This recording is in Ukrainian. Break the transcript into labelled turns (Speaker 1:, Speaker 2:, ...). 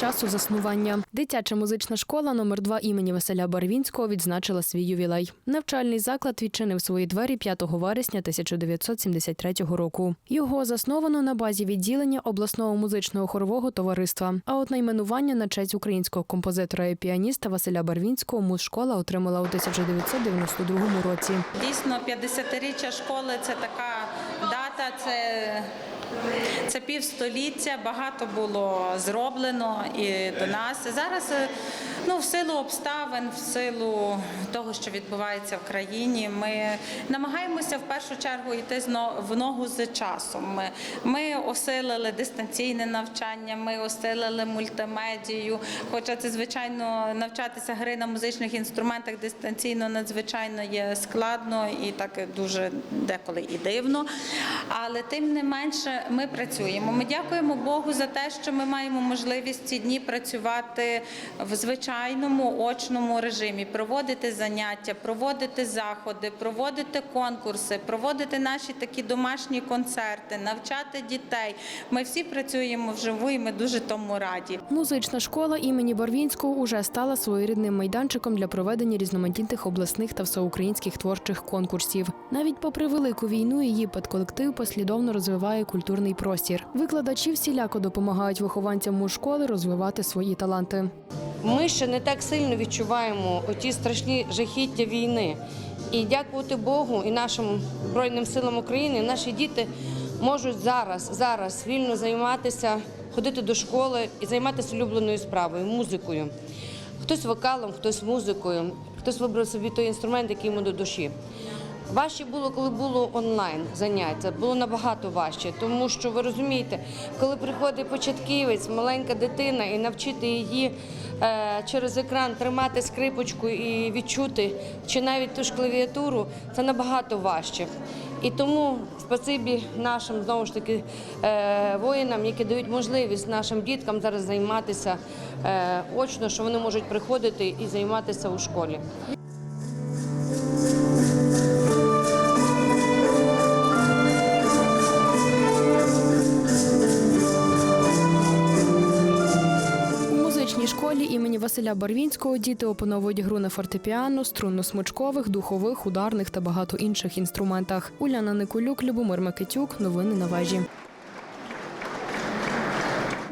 Speaker 1: часу заснування. Дитяча музична школа номер 2 імені Василя Барвінського відзначила свій ювілей. Навчальний заклад відчинив свої двері 5 вересня 1973 року. Його засновано на базі відділення обласного музичного хорового товариства. А от найменування на честь українського композитора і піаніста Василя Барвінського музшкола отримала у 1992 році.
Speaker 2: Дійсно, 50-річчя школи це така дата, це, це півстоліття, багато було зроблено і до нас. Зараз е, ну, в силу обставин, в силу того, що відбувається в країні, ми намагаємося в першу чергу йти в ногу з часом. Ми, ми осилили дистанційне навчання, ми осилили мультимедію. Хоча це, звичайно, навчатися гри на музичних інструментах дистанційно надзвичайно є складно і так дуже деколи і дивно. Але тим не менше ми працюємо. Ми дякуємо Богу за те, що ми маємо можливість ці дні працювати в звичайному очному режимі, проводити заняття, проводити заходи, проводити конкурси, проводити наші такі домашні концерти, навчати дітей. Ми всі працюємо вживу і ми дуже тому раді.
Speaker 1: Музична школа імені Барвінського уже стала своєрідним майданчиком для проведення різноманітних обласних та всеукраїнських творчих конкурсів. Навіть попри велику війну, її педколектив послідовно розвиває культурний простір. Викладачі всіляко допомагають вихованцям музшколи розвивати свої таланти.
Speaker 3: Ми ще не так сильно відчуваємо оті страшні жахіття війни. І дякувати Богу і нашим Збройним силам України, наші діти можуть зараз, зараз вільно займатися, ходити до школи і займатися улюбленою справою, музикою. Хтось вокалом, хтось музикою, хтось вибрав собі той інструмент, який йому до душі. Важче було, коли було онлайн заняття, було набагато важче, тому що ви розумієте, коли приходить початківець, маленька дитина, і навчити її е, через екран тримати скрипочку і відчути, чи навіть ту ж клавіатуру, це набагато важче. І тому спасибі нашим знову ж таки е, воїнам, які дають можливість нашим діткам зараз займатися е, очно, що вони можуть приходити і займатися у
Speaker 1: школі. Імені Василя Барвінського діти опановують гру на фортепіано, струнно-смичкових, духових, ударних та багато інших інструментах. Уляна Николюк, Любомир Микитюк. Новини на вежі.